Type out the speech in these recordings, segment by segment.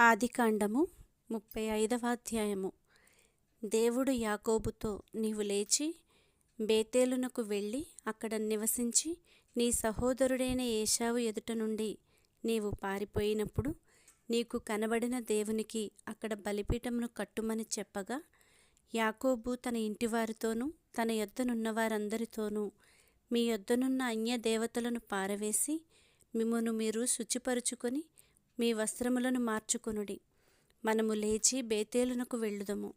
ఆదికాండము ముప్పై ఐదవ అధ్యాయము. దేవుడు యాకోబుతో నీవు లేచి బేతేలునకు వెళ్ళి అక్కడ నివసించి నీ సహోదరుడైన ఏషావు ఎదుట నుండి నీవు పారిపోయినప్పుడు నీకు కనబడిన దేవునికి అక్కడ బలిపీఠమును కట్టుమని చెప్పగా యాకోబు తన ఇంటివారితోనూ తన యొద్దనున్న వారందరితోనూ మీ యొద్దనున్న అన్య దేవతలను పారవేసి మిమ్మను మీరు శుచిపరుచుకొని మీ వస్త్రములను మార్చుకొనుడి. మనము లేచి బేతేలునకు వెళ్ళుదము.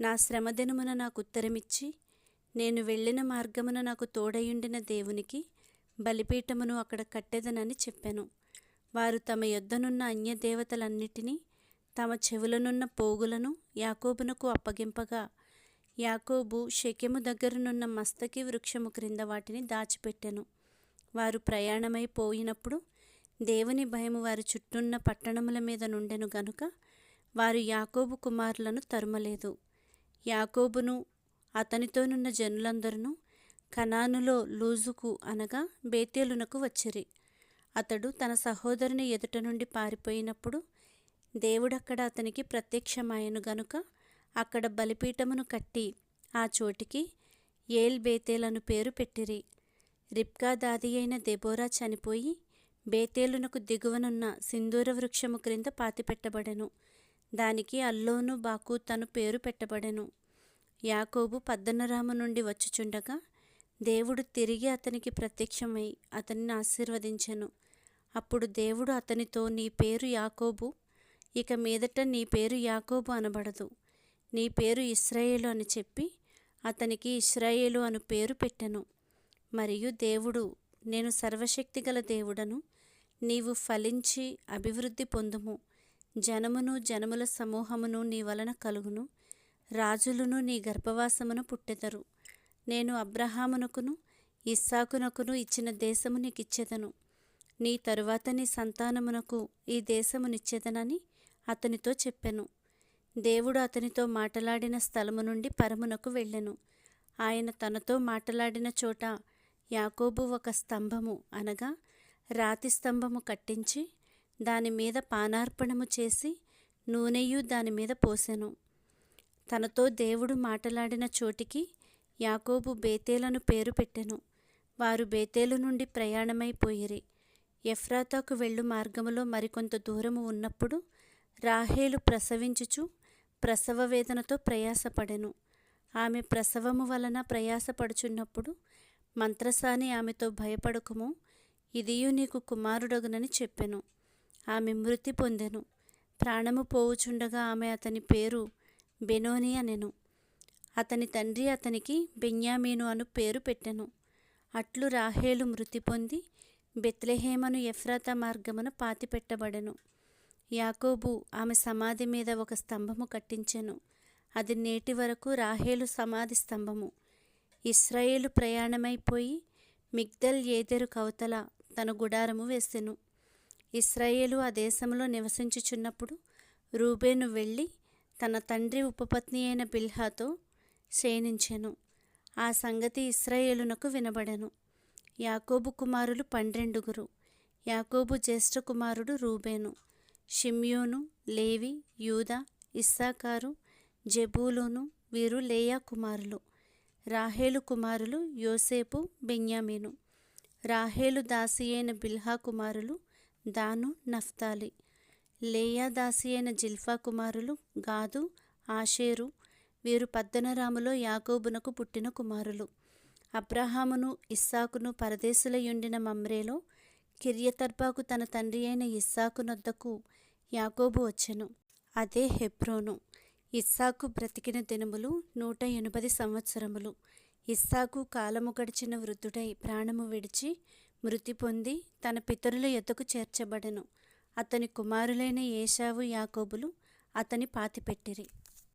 నా శ్రమదినమున నాకు ఉత్తరమిచ్చి నేను వెళ్ళిన మార్గమున నాకు తోడయుండిన దేవునికి బలిపీఠమును అక్కడ కట్టెదనని చెప్పాను. వారు తమ యొద్దనున్న అన్యదేవతలన్నిటినీ తమ చెవులనున్న పోగులను యాకోబునకు అప్పగింపగా యాకోబు షెకెము దగ్గరనున్న మస్తకి వృక్షము క్రింద వాటిని దాచిపెట్టెను. వారు ప్రయాణమై పోయినప్పుడు దేవుని భయము వారి చుట్టూన్న పట్టణముల మీద నుండెను గనుక వారు యాకోబు కుమారులను తరుమలేదు. యాకోబును అతనితోనున్న జనులందరూ కనానులో లూజుకు అనగా బేతేలునకు వచ్చిరి. అతడు తన సహోదరుని ఎదుట నుండి పారిపోయినప్పుడు దేవుడక్కడ అతనికి ప్రత్యక్షమాయను గనుక అక్కడ బలిపీఠమును కట్టి ఆ చోటికి ఏల్ బేతేలను పేరు పెట్టిరి. రిప్కా దాది అయిన దెబోరా చనిపోయి బేతేలునకు దిగువనున్న సింధూర వృక్షము క్రింద పాతిపెట్టబడెను. దానికి అల్లోను బాకు తను పేరు పెట్టబడెను. యాకోబు పద్దనరాము నుండి వచ్చుచుండగా దేవుడు తిరిగి అతనికి ప్రత్యక్షమై అతనిని ఆశీర్వదించెను. అప్పుడు దేవుడు అతనితో నీ పేరు యాకోబు ఇక మీదట నీ పేరు యాకోబు అనబడదు. నీ పేరు ఇస్రాయేలు అని చెప్పి అతనికి ఇస్రాయేలు అను పేరు పెట్టెను. మరియు దేవుడు నేను సర్వశక్తిగల దేవుడను నీవు ఫలించి అభివృద్ధి పొందుము. జనమును జనముల సమూహమును నీ వలన కలుగును. రాజులను నీ గర్భవాసమును పుట్టెదరు. నేను అబ్రహామునకును ఇస్సాకునకును ఇచ్చిన దేశము నీకిచ్చేదను. నీ తరువాత నీ సంతానమునకు ఈ దేశమునిచ్చేదనని అతనితో చెప్పెను. దేవుడు అతనితో మాటలాడిన స్థలము నుండి పరమునకు వెళ్ళెను. ఆయన తనతో మాటలాడిన చోట యాకోబు ఒక స్తంభము అనగా రాతి స్తంభము కట్టించి దాని మీద పానార్పణము చేసి నూనెయు దాని మీద పోసెను. తనతో దేవుడు మాటలాడిన చోటికి యాకోబు బేతేలను పేరు పెట్టెను. వారు బేతేలు నుండి ప్రయాణమైపోయిరి ఎఫ్రాతాకు వెళ్ళు మార్గములో మరికొంత దూరము ఉన్నప్పుడు రాహేలు ప్రసవించుచు ప్రసవ వేదనతో ప్రయాసపడెను. ఆమె ప్రసవము వలన ప్రయాసపడుచున్నప్పుడు మంత్రసాని ఆమెతో భయపడకుము. ఇదియు నీకు కుమారుడగునని చెప్పెను. ఆమె మృతి పొందెను. ప్రాణము పోవుచుండగా ఆమె అతని పేరు బెనోని అనెను. అతని తండ్రి అతనికి బెన్యామీను అను పేరు పెట్టెను. అట్లు రాహేలు మృతి పొంది బెత్లెహేమను ఎఫ్రాత మార్గమున పాతిపెట్టబడెను. యాకోబు ఆమె సమాధి మీద ఒక స్తంభము కట్టించెను. అది నేటి వరకు రాహేలు సమాధి స్తంభము. ఇస్రాయేలు ప్రయాణమైపోయి మిగ్దల్ ఏదెరు కవతల తన గుడారము వేసెను. ఇస్రాయేలు ఆ దేశంలో నివసించుచున్నప్పుడు రూబేను వెళ్ళి తన తండ్రి ఉపపత్ని అయిన బిల్హాతో శయనించెను ఆ సంగతి ఇస్రాయేలునకు వినబడెను. యాకోబు కుమారులు పన్నెండుగురు. యాకోబు జ్యేష్ఠ కుమారుడు రూబేను. షిమ్యోను లేవి యూదా ఇస్సాకారు జబూలోను వీరు లేయా కుమారులు. రాహేలు కుమారులు యోసేపు బెన్యామీను. రాహేలు దాసి అయిన బిల్హా కుమారులు దాను నఫ్తాలి. లేయా దాసి అయిన జిల్ఫా కుమారులు గాదు ఆషేరు. వీరు పద్దనరాములో యాకోబునకు పుట్టిన కుమారులు. అబ్రహామును ఇస్సాకును పరదేశులయుండిన మమ్రేలో కిర్యతర్బాకు తన తండ్రి అయిన ఇస్సాకునొద్దకు యాకోబు వచ్చెను. అదే హెబ్రోను. ఇస్సాకు బ్రతికిన దినములు నూట ఎనభై సంవత్సరములు. ఇస్సాకు కాలము గడిచిన వృద్ధుడై ప్రాణము విడిచి మృతి పొంది తన పితరుల ఎద్దకు చేర్చబడెను. అతని కుమారులైన ఏషావు యాకోబులు అతని పాతిపెట్టిరి.